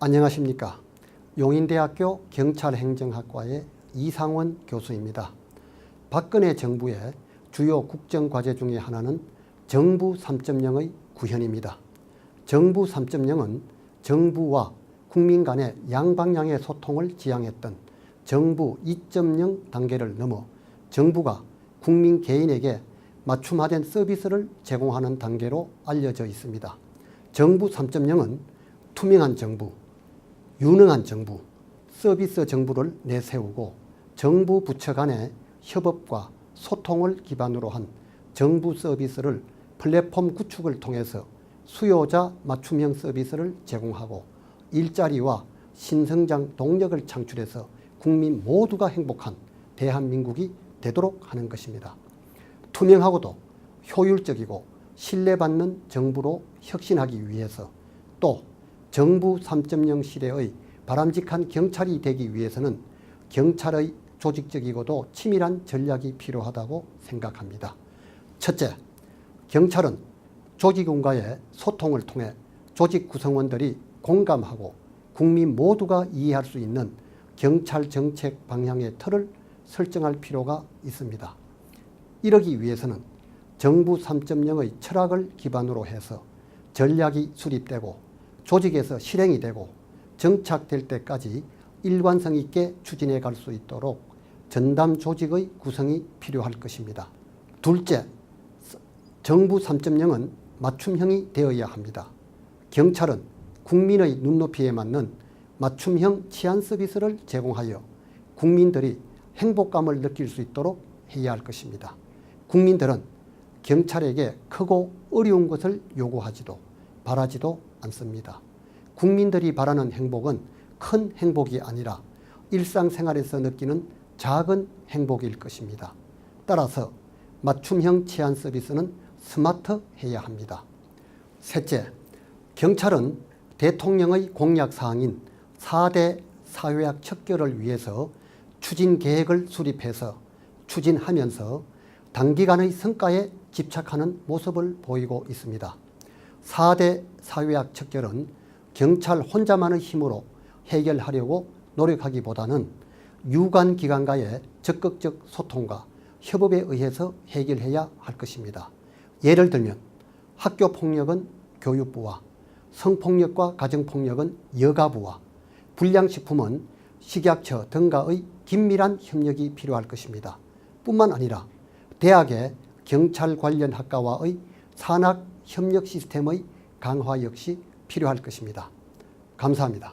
안녕하십니까. 용인대학교 경찰행정학과의 이상원 교수입니다. 박근혜 정부의 주요 국정과제 중의 하나는 정부 3.0의 구현입니다. 정부 3.0은 정부와 국민 간의 양방향의 소통을 지향했던 정부 2.0 단계를 넘어 정부가 국민 개인에게 맞춤화된 서비스를 제공하는 단계로 알려져 있습니다. 정부 3.0은 투명한 정부, 유능한 정부, 서비스 정부를 내세우고 정부 부처 간의 협업과 소통을 기반으로 한 정부 서비스를 플랫폼 구축을 통해서 수요자 맞춤형 서비스를 제공하고 일자리와 신성장 동력을 창출해서 국민 모두가 행복한 대한민국이 되도록 하는 것입니다. 투명하고도 효율적이고 신뢰받는 정부로 혁신하기 위해서 또 정부 3.0 시대의 바람직한 경찰이 되기 위해서는 경찰의 조직적이고도 치밀한 전략이 필요하다고 생각합니다. 첫째, 경찰은 조직원과의 소통을 통해 조직 구성원들이 공감하고 국민 모두가 이해할 수 있는 경찰 정책 방향의 틀을 설정할 필요가 있습니다. 이러기 위해서는 정부 3.0의 철학을 기반으로 해서 전략이 수립되고 조직에서 실행이 되고 정착될 때까지 일관성 있게 추진해 갈 수 있도록 전담 조직의 구성이 필요할 것입니다. 둘째, 정부 3.0은 맞춤형이 되어야 합니다. 경찰은 국민의 눈높이에 맞는 맞춤형 치안 서비스를 제공하여 국민들이 행복감을 느낄 수 있도록 해야 할 것입니다. 국민들은 경찰에게 크고 어려운 것을 요구하지도 바라지도 않습니다. 국민들이 바라는 행복은 큰 행복이 아니라 일상생활에서 느끼는 작은 행복일 것입니다. 따라서 맞춤형 치안 서비스는 스마트해야 합니다. 셋째, 경찰은 대통령의 공약 사항인 4대 사회학 척결을 위해서 추진 계획을 수립해서 추진하면서 단기간의 성과에 집착하는 모습을 보이고 있습니다. 4대 사회학 척결은 경찰 혼자만의 힘으로 해결하려고 노력하기보다는 유관 기관과의 적극적 소통과 협업에 의해서 해결해야 할 것입니다. 예를 들면 학교 폭력은 교육부와 성폭력과 가정폭력은 여가부와 불량식품은 식약처 등과의 긴밀한 협력이 필요할 것입니다. 뿐만 아니라 대학의 경찰 관련 학과와의 산학 협력 시스템의 강화 역시 필요할 것입니다. 감사합니다.